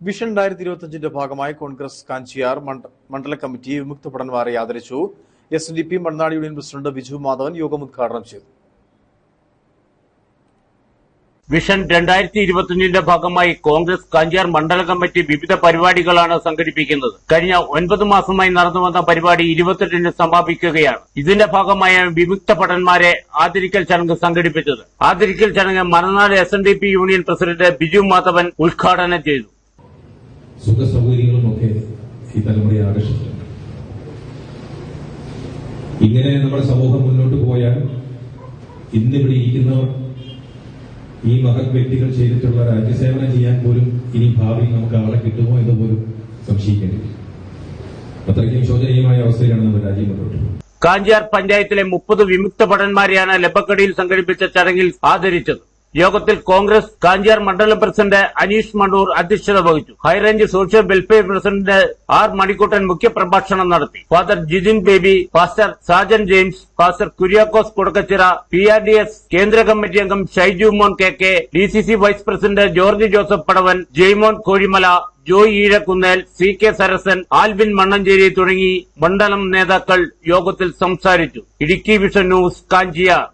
Vision രണ്ടായിരത്തി ഇരുപത്തിയഞ്ചിന്റെ ഭാഗമായി കോൺഗ്രസ് കാഞ്ചിയാർ മണ്ഡല committee വിമുക്ത ഭടന്മാരെ ആദരിച്ചു. S D P Mannadi union president Biju Madhavan യോഗം ഉദ്ഘാടനം ചെയ്തു. വിഷൻ രണ്ടായിരത്തി ഇരുപത്തിയഞ്ചിന്റെ ഭാഗമായി കോൺഗ്രസ് കാഞ്ചാർ മണ്ഡല കമ്മിറ്റി വിവിധ പരിപാടികളാണ് സംഘടിപ്പിക്കുന്നത്. കഴിഞ്ഞ ഒൻപത് മാസമായി നടന്നു വന്ന പരിപാടി ഇരുപത്തെട്ടിന് സമാപിക്കുകയാണ്. ഇതിന്റെ ഭാഗമായ വിമുക്ത ഭടന്മാരെ ആദരിക്കൽ ചടങ്ങ് സംഘടിപ്പിച്ചത്. ആദരിക്കൽ ചടങ്ങ് Maranad S union president Biju Madhavan ഉദ്ഘാടനം ചെയ്തു. സുഖ സൗകര്യങ്ങളുമൊക്കെ ഈ തലമുറയെ ആകർഷിച്ചിട്ടുണ്ട് ഇങ്ങനെ നമ്മുടെ സമൂഹം മുന്നോട്ട് പോയാൽ ഇന്നിവിടെ ഇരിക്കുന്നവർ ഈ മഹത് വ്യക്തികൾ ചെയ്തിട്ടുള്ള രാജ്യസേവനം ചെയ്യാൻ പോലും ഇനി ഭാവിയിൽ നമുക്ക് ആളെ കിട്ടുമോ എന്ന് പോലും സംശയിക്കേണ്ടി അത്രയ്ക്കും ശോചനീയമായ അവസ്ഥയിലാണ് നമ്മുടെ രാജ്യം മുന്നോട്ട് കാഞ്ചാർ പഞ്ചായത്തിലെ മുപ്പത് വിമുക്ത ഭടന്മാരെയാണ് ലബക്കടിയിൽ സംഘടിപ്പിച്ച ചടങ്ങിൽ ആദരിച്ചത്. യോഗത്തിൽ കോൺഗ്രസ് കാഞ്ചാർ മണ്ഡലം പ്രസിഡന്റ് അനീഷ് മണ്ണൂർ അധ്യക്ഷത വഹിച്ചു. High range social welfare president R Manikuttan മുഖ്യപ്രഭാഷണം നടത്തി. Father Jithin Baby pastor Sajan James pastor Kuriakose Kudakkachira P R D S കേന്ദ്ര കമ്മിറ്റി അംഗം Shaiju Mon K K D C C vice president George Joseph Padavan Jaimon Kozhimala Joy Ezhakkunnel C K Sarasan Alvin Mannancheri തുടങ്ങി മണ്ഡലം നേതാക്കൾ യോഗത്തിൽ സംസാരിച്ചു. Idukki vision news Kanchiyar.